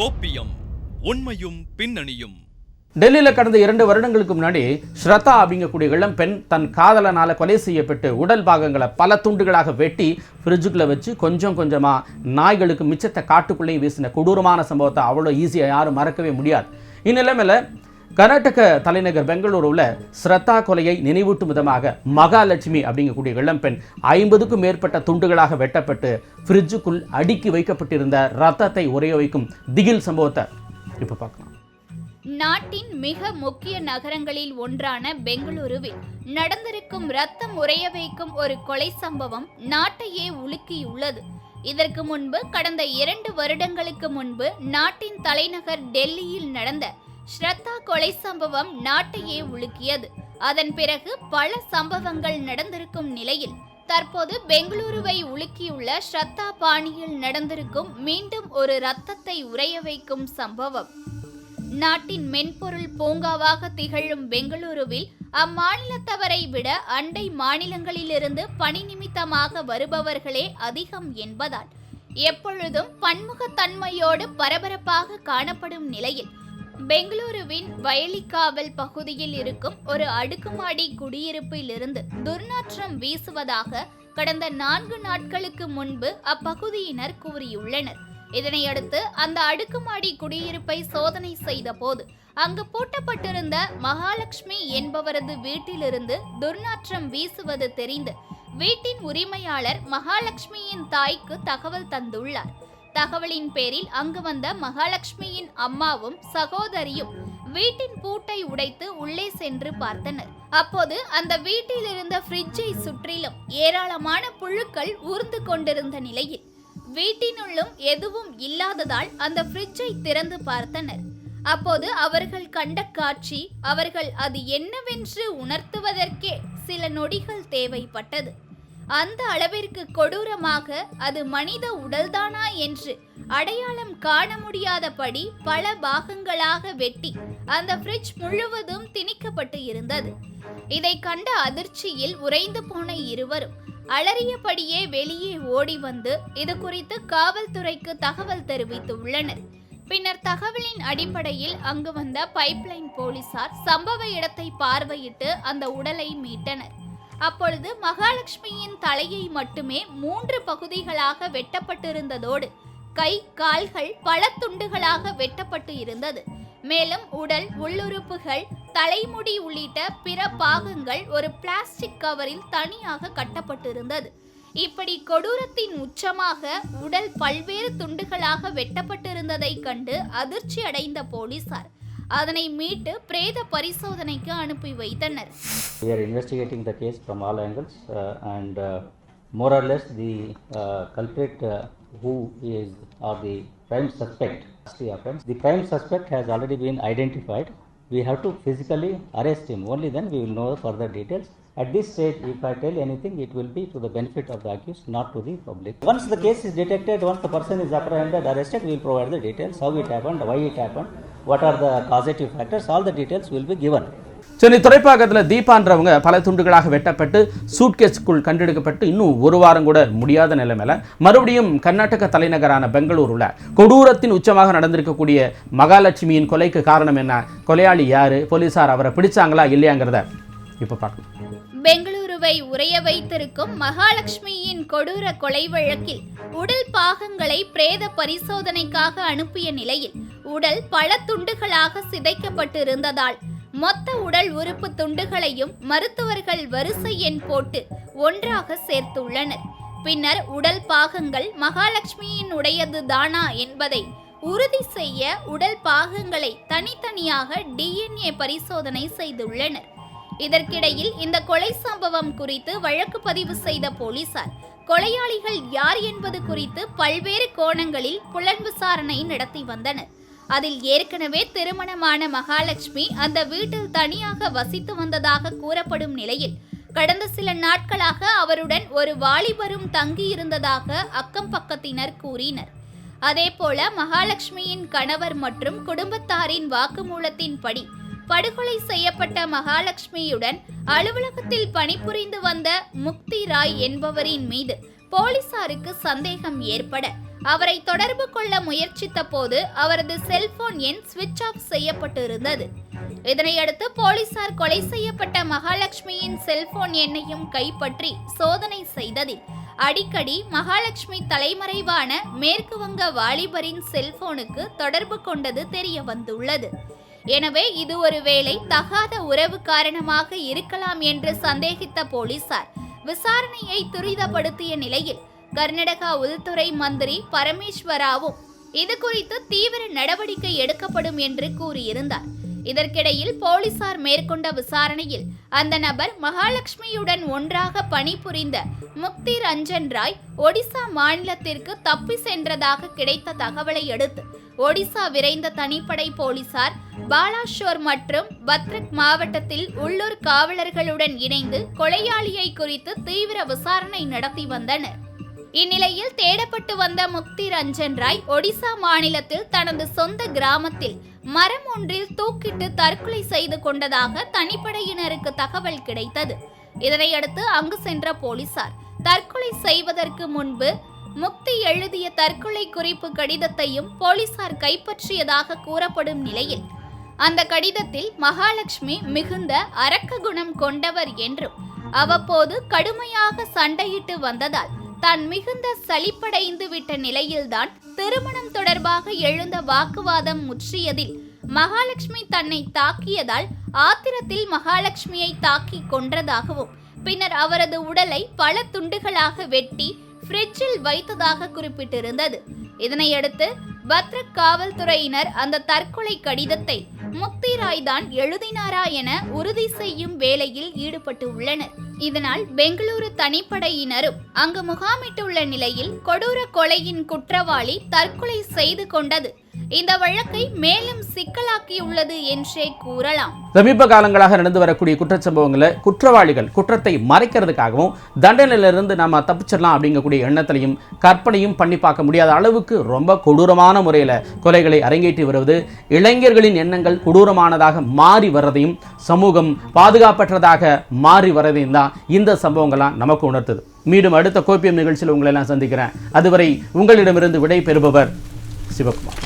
கோப்பியம் உண்மையும் பின்னணியும். டெல்லியில் கடந்த இரண்டு வருடங்களுக்கு முன்னாடி ஸ்ரதா அப்படிங்கக்கூடிய இளம் பெண் தன் காதலனால் கொலை செய்யப்பட்டு உடல் பாகங்களை பல துண்டுகளாக வெட்டி ஃப்ரிட்ஜுக்குள்ள வச்சு கொஞ்சம் கொஞ்சமாக நாய்களுக்கு மிச்சத்தை காட்டுக்குள்ளேயும் வீசின கொடூரமான சம்பவத்தை அவ்வளோ ஈஸியாக யாரும் மறக்கவே முடியாது. இந்நிலைமையில் கர்நாடக தலைநகர் பெங்களூருவில் ஸ்ரத்தா கொலையை நினைவூட்டும் விதமாக மகாலட்சுமி அப்படிங்கக்கூடிய இளம்பெண் ஐம்பதுக்கும் மேற்பட்ட துண்டுகளாக வெட்டப்பட்டு ஃப்ரிட்ஜுக்குள் அடுக்கி வைக்கப்பட்டிருந்த ரத்தத்தை உரைய வைக்கும் திகில் சம்பவத்தை இப்போ பார்க்கலாம். நாட்டின் மிக முக்கிய நகரங்களில் ஒன்றான பெங்களூருவில் நடந்திருக்கும் ரத்தம் உறைய வைக்கும் ஒரு கொலை சம்பவம் நாட்டையே உலுக்கியுள்ளது. இதற்கு முன்பு கடந்த இரண்டு வருடங்களுக்கு முன்பு நாட்டின் தலைநகர் டெல்லியில் நடந்த ஸ்ரத்தா கொலை சம்பவம் நாட்டையே உலுக்கியது. அதன் பிறகு பல சம்பவங்கள் நடந்திருக்கும் நிலையில் தற்போது பெங்களூருவை உலுக்கியுள்ள ஸ்ரத்தா பாணியில் நடந்திருக்கும் மீண்டும் ஒரு ரத்தத்தை உறைய வைக்கும் சம்பவம். நாட்டின் மென்பொருள் பூங்காவாக திகழும் பெங்களூருவில் அம்மாநிலத்தவரை விட அண்டை மாநிலங்களிலிருந்து பணி நிமித்தமாக வருபவர்களே அதிகம் என்பதால் எப்பொழுதும் பன்முகத்தன்மையோடு பரபரப்பாக காணப்படும் நிலையில் பெங்களூருவின் வயலிக்காவல் பகுதியில் இருக்கும் ஒரு அடுக்குமாடி குடியிருப்பிலிருந்து துர்நாற்றம் வீசுவதாக கடந்த நான்கு நாட்களுக்கு முன்பு அப்பகுதியினர் கூறியுள்ளனர். இதனையடுத்து அந்த அடுக்குமாடி குடியிருப்பை சோதனை செய்த போது அங்கு பூட்டப்பட்டிருந்த மகாலட்சுமி என்பவரது வீட்டிலிருந்து துர்நாற்றம் வீசுவது தெரிந்து வீட்டின் உரிமையாளர் மகாலட்சுமியின் தாய்க்கு தகவல் தந்துள்ளார். தகவலின் பேரில் அங்கு வந்த மகாலட்சுமியின் அம்மாவும் சகோதரியும் வீட்டின் பூட்டை உடைத்து உள்ளே சென்று பார்த்தனர். அப்போது அந்த வீட்டில் இருந்த ஃப்ரிட்ஜை சுற்றிலும் ஏராளமான புழுக்கள் ஊர்ந்து கொண்டிருந்த நிலையில் வீட்டினுள்ளும் எதுவும் இல்லாததால் அந்த ஃப்ரிட்ஜை திறந்து பார்த்தனர். அப்போது அவர்கள் கண்ட காட்சி அவர்கள் அது என்னவென்று உணர்த்துவதற்கே சில நொடிகள் தேவைப்பட்டது. அந்த அளவிற்கு கொடூரமாக அது மனித உடல்தானா என்று அடையாளம் காண முடியாதபடி பல பாகங்களாக வெட்டி அந்த ஃப்ரிட்ஜ் முழுவதும் திணிக்கப்பட்டு இருந்தது. இதை கண்ட அதிர்ச்சியில் உறைந்து போன இருவரும் அலறியபடியே வெளியே ஓடி வந்து இது குறித்து காவல்துறைக்கு தகவல் தெரிவித்துள்ளனர் பின்னர் தகவலின் அடிப்படையில் அங்கு வந்த பைப்லைன் போலீசார் சம்பவ இடத்தை பார்வையிட்டு அந்த உடலை மீட்டனர். அப்பொழுது மகாலட்சுமியின் தலையை மட்டுமே மூன்று பகுதிகளாக வெட்டப்பட்டிருந்ததோடு கை கால்கள் பல துண்டுகளாக வெட்டப்பட்டு இருந்தது. மேலும் உடல் உள்ளுறுப்புகள் தலைமுடி உள்ளிட்ட பிற பாகங்கள் ஒரு பிளாஸ்டிக் கவரில் தனியாக கட்டப்பட்டிருந்தது. இப்படி கொடூரத்தின் உச்சமாக உடல் பல்வேறு துண்டுகளாக வெட்டப்பட்டிருந்ததை கண்டு அதிர்ச்சி அடைந்த போலீசார் அதனை மீட்டு பிரேத பரிசோதனைக்கு அனுப்பி வைத்தனர் We are investigating the case from all angles uh, and uh, more or less the uh, culprit uh, who is or the prime suspect the offense. The prime suspect has already been identified. We have to physically arrest him. Only then we will know further details. At this stage, if I tell anything, it will be to the benefit of the accused, not to the public. Once the case is detected, once the person is apprehended, arrested, we will provide the details, how it happened, why it happened, what are the causative factors, all the details will be given. Chennai துறைப்பாக்கத்தில் தீபான்றவங்க பல துண்டுகளாக வெட்டப்பட்டு சூட்கேஸ்க்குள் கண்டெடுக்கப்பட்டு இன்னும் ஒரு வாரம் கூட முடியாத நிலைமையில் மறுபடியும் கர்நாடக தலைநகரான பெங்களூருல கொடூரத்தின் உச்சமாக நடந்திருக்கக்கூடிய மகாலட்சுமியின் கொலைக்கு காரணம் என்ன கொலையாளி யார் போலீஸார் அவரை பிடிச்சாங்களா இல்லையாங்கிறத இப்போ பார்க்கலாம் பெங்களூருவை உறைய வைத்திருக்கும் மகாலட்சுமியின் கொடூர கொலை வழக்கில் உடல் பாகங்களை பிரேத பரிசோதனைக்காக அனுப்பிய நிலையில் உடல் பல துண்டுகளாக சிதைக்கப்பட்டிருந்ததால் மொத்த உடல் உறுப்பு துண்டுகளையும் மருத்துவர்கள் வரிசை எண் போட்டு ஒன்றாக சேர்த்துள்ளனர். பின்னர் உடல் பாகங்கள் மகாலட்சுமியின் உடையது தானா என்பதை உறுதி செய்ய உடல் பாகங்களை தனித்தனியாக டிஎன்ஏ பரிசோதனை செய்துள்ளனர். இதற்கிடையில் இந்த கொலை சம்பவம் குறித்து வழக்கு பதிவு செய்த போலீசார் கொலையாளிகள் யார் என்பது குறித்து பல்வேறு கோணங்களில் புலன் விசாரணை நடத்தி வந்தனர். அதில் ஏற்கனவே திருமணமான மகாலட்சுமி அந்த வீட்டில் தனியாக வசித்து வந்ததாக கூறப்படும் நிலையில் கடந்த சில நாட்களாக அவருடன் ஒரு வாலிபரும் தங்கியிருந்ததாக அக்கம் பக்கத்தினர் கூறினர். அதேபோல மகாலட்சுமியின் கணவர் மற்றும் குடும்பத்தாரின் வாக்குமூலத்தின்படி படுகொலை செய்யப்பட்ட மகாலட்சுமியுடன் அலுவலகத்தில் பணிபுரிந்து வந்த முக்தி ராய் என்பவரின் மீது போலீசாருக்கு சந்தேகம் ஏற்பட அவரை தொடர்பு கொள்ள முயற்சித்த போது அவரது செல்போன் எண் சுவிட்ச் ஆஃப் செய்யப்பட்டு இருந்தது இதனையடுத்து போலீசார் கொலை செய்யப்பட்ட மகாலட்சுமியின் செல்போன் எண்ணையும் கைப்பற்றி சோதனை செய்ததில் அடிக்கடி மகாலட்சுமி தலைமறைவான மேற்கு வங்க வாலிபரின் செல்போனுக்கு தொடர்பு கொண்டது தெரிய வந்துள்ளது எனவே இது ஒருவேளை தகாத உறவு காரணமாக இருக்கலாம் என்று சந்தேகித்த போலீசார் விசாரணையை துரிதப்படுத்திய நிலையில் கர்நாடகா உள்துறை மந்திரி பரமேஸ்வராவும் இது குறித்து தீவிர நடவடிக்கை எடுக்கப்படும் என்று கூறியிருந்தார். இதற்கிடையில் போலீசார் மேற்கொண்ட விசாரணையில் அந்த நபர் மகாலட்சுமியுடன் ஒன்றாக பணிபுரிந்த முக்தி ரஞ்சன் ராய் ஒடிசா மாநிலத்திற்கு தப்பி சென்றதாக கிடைத்த தகவலை அடுத்து ஒடிசா விரைந்த தனிப்படை போலீசார் பாலாஷோர் மற்றும் பத்ரக் மாவட்டத்தில் உள்ளூர் காவலர்களுடன் இணைந்து கொலையாளியை குறித்து தீவிர விசாரணை நடத்தி வந்தனர். இந்நிலையில் தேடப்பட்டு வந்த முக்தி ரஞ்சன் ராய் ஒடிசா மாநிலத்தில் தனது சொந்த கிராமத்தில் மரம் ஒன்றில் தூக்கிட்டு தற்கொலை செய்து கொண்டதாக தனிப்படையினருக்கு தகவல் கிடைத்தது. இதனையடுத்து அங்கு சென்ற போலீசார் தற்கொலை செய்வதற்கு முன்பு முக்தி எழுதிய தற்கொலை குறிப்பு கடிதத்தையும் போலீசார் கைப்பற்றியதாக கூறப்படும் நிலையில் அந்த கடிதத்தில் மகாலட்சுமி மிகுந்த அரக்க குணம் கொண்டவர் என்றும் அவ்வப்போது கடுமையாக சண்டையிட்டு வந்ததால் தான் மிகுந்த சலிப்படைந்து விட்ட நிலையில்தான் திருமணம் தொடர்பாக எழுந்த வாக்குவாதம் முற்றியதில். மகாலட்சுமி தன்னை தாக்கியதால் ஆத்திரத்தில் மகாலட்சுமியை தாக்கி கொன்றதாகவும் பின்னர் அவரது உடலை பல துண்டுகளாக வெட்டி ஃப்ரிட்ஜில் வைத்ததாக குறிப்பிட்டிருந்தது. இதனையடுத்து பத்ரக் காவல்துறையினர் அந்த தற்கொலை கடிதத்தை முக்திராய் தான் எழுதினாரா என உறுதி செய்யும் வேலையில் ஈடுபட்டு உள்ளனர். இதனால் பெங்களூரு தனிப்படையினரும் அங்கு முகாமிட்டுள்ள நிலையில் கொடூர கொலையின் குற்றவாளி தற்கொலை செய்து கொண்டது. இந்த வழக்கை மேலும் சிக்கலாக்கியுள்ளது என்றே கூறலாம். சமீப காலங்களாக நடந்து வரக்கூடிய குற்றச்சம்பவங்களை குற்றவாளிகள் குற்றத்தை மறைக்கிறதுக்காகவும் தண்டனையிலிருந்து நம்ம தப்பிச்சிடலாம் அப்படிங்கக்கூடிய எண்ணத்திலையும் கற்பனையும் பண்ணி பார்க்க முடியாத அளவுக்கு ரொம்ப கொடூரமான முறையில் கொலைகளை அரங்கேற்றி வருவது இளைஞர்களின் எண்ணங்கள் கொடூரமானதாக மாறி வர்றதையும் சமூகம் பாதுகாப்பற்றதாக மாறி வர்றதையும் தான் இந்த சம்பவங்கள்லாம் நமக்கு உணர்த்துது. மீண்டும் அடுத்த கோப்பியம் நிகழ்ச்சியில் உங்களை எல்லாம் சந்திக்கிறேன். அதுவரை உங்களிடமிருந்து விடை பெறுபவர் சிவகுமார்.